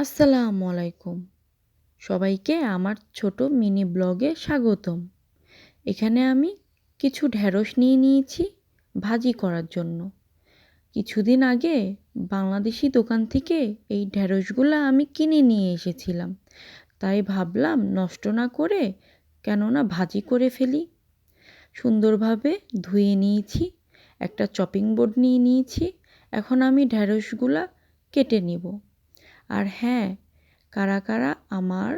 আসসালামু আলাইকুম। সবাইকে আমার ছোট মিনি ব্লগে স্বাগতম। এখানে আমি কিছু ঢ্যাঁড়স নিয়ে নিয়েছি ভাজি করার জন্য। কিছুদিন আগে বাংলাদেশি দোকান থেকে এই ঢ্যাঁড়সগুলো আমি কিনে নিয়ে এসেছিলাম। তাই ভাবলাম নষ্ট না করে কেননা ভাজি করে ফেলি। সুন্দরভাবে ধুয়ে নিয়েছি, একটা চপিং বোর্ড নিয়ে নিয়েছি। এখন আমি ঢ্যাঁড়সগুলা কেটে নিব। আর হ্যাঁ কারা কারা আমার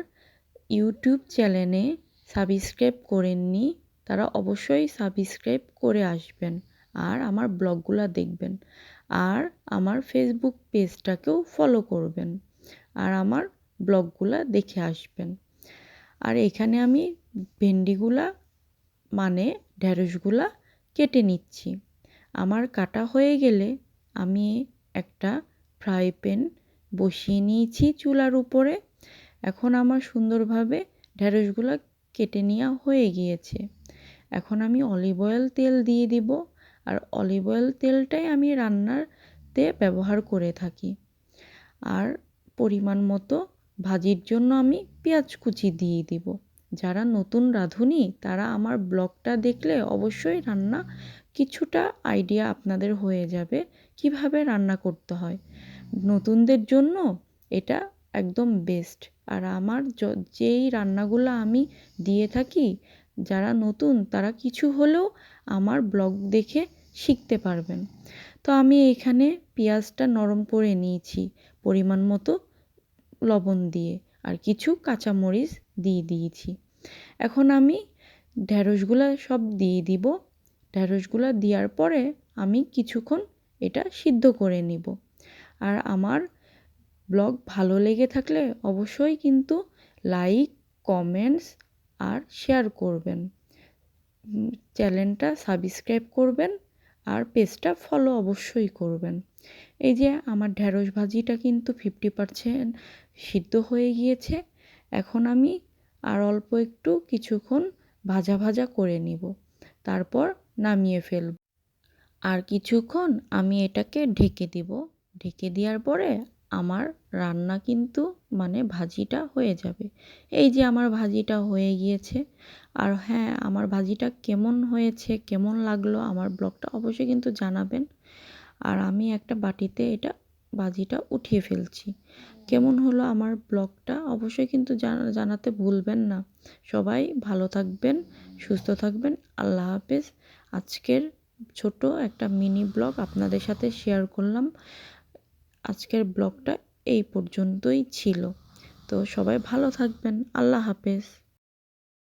ইউটিউব চ্যানেলে সাবস্ক্রাইব করেননি, তারা অবশ্যই সাবস্ক্রাইব করে আসবেন আর আমার ব্লগগুলো দেখবেন। আর আমার ফেসবুক পেজটাকেও ফলো করবেন আর আমার ব্লগগুলো দেখে আসবেন। আর এখানে আমি ভেন্ডিগুলা মানে ঢ্যাঁড়সগুলা কেটে নিচ্ছি। আমার কাটা হয়ে গেলে আমি একটা ফ্রাই প্যান বসিয়ে নিয়েছি চুলার উপরে। এখন আমার সুন্দরভাবে ঢ্যাঁড়সগুলো কেটে নেওয়া হয়ে গিয়েছে। এখন আমি অলিভ অয়েল তেল দিয়ে দিব আর অলিভ অয়েল তেলটাই আমি রান্নারতে ব্যবহার করে থাকি। আর পরিমাণ মতো ভাজির জন্য আমি পেঁয়াজ কুচি দিয়ে দিব। যারা নতুন রাঁধুনি, তারা আমার ব্লগটা দেখলে অবশ্যই রান্না কিছুটা আইডিয়া আপনাদের হয়ে যাবে কীভাবে রান্না করতে হয়? নতুনদের জন্য এটা একদম বেস্ট আর আমার যেই রান্নাগুলো আমি দিয়ে থাকি, যারা নতুন, তারা কিছু হলেও আমার ব্লগ দেখে শিখতে পারবেন। তো আমি এখানে পেঁয়াজটা নরম করে নিয়েছি, পরিমাণ মতো লবণ দিয়ে, আর কিছু কাঁচামরিচ দিয়ে দিয়েছি। এখন আমি ঢ্যাঁড়সগুলো সব দিয়ে দিব। ঢ্যাঁড়সগুলো দেওয়ার পরে আমি কিছুক্ষণ এটা সিদ্ধ করে নিব। আর আমার ব্লগ ভালো লেগে থাকলে অবশ্যই কিন্তু লাইক, কমেন্টস আর শেয়ার করবেন। চ্যানেলটা সাবস্ক্রাইব করবেন আর পেজটা ফলো অবশ্যই করবেন। এই যে আমার ঢ্যাঁড়স ভাজিটা কিন্তু ফিফটি পারসেন্ট সিদ্ধ হয়ে গিয়েছে। এখন আমি আর অল্প একটু কিছুক্ষণ ভাজা ভাজা করে নিব। তারপর নামিয়ে ফেলব। আর কিছুক্ষণ আমি এটাকে ঢেকে দিব। ঢেকে দেওয়ার পরে আমার রান্না কিন্তু মানে ভাজিটা হয়ে যাবে। এই যে আমার ভাজিটা হয়ে গিয়েছে। আর হ্যাঁ আমার ভাজিটা কেমন হয়েছে, কেমন লাগল আমার ব্লগটা অবশ্যই কিন্তু জানাবেন। আর আমি একটা বাটিতে এটা ভাজিটা উঠিয়ে ফেলছি। কেমন হলো আমার ব্লগটা অবশ্যই কিন্তু জানাতে ভুলবেন না। সবাই ভালো থাকবেন, সুস্থ থাকবেন। আল্লাহ হাফেজ। আজকের ছোট একটা মিনি ব্লগ আপনাদের সাথে শেয়ার করলাম। আজকের ব্লগটা এই পর্যন্তই ছিল। তো সবাই ভালো থাকবেন। আল্লাহ হাফেজ।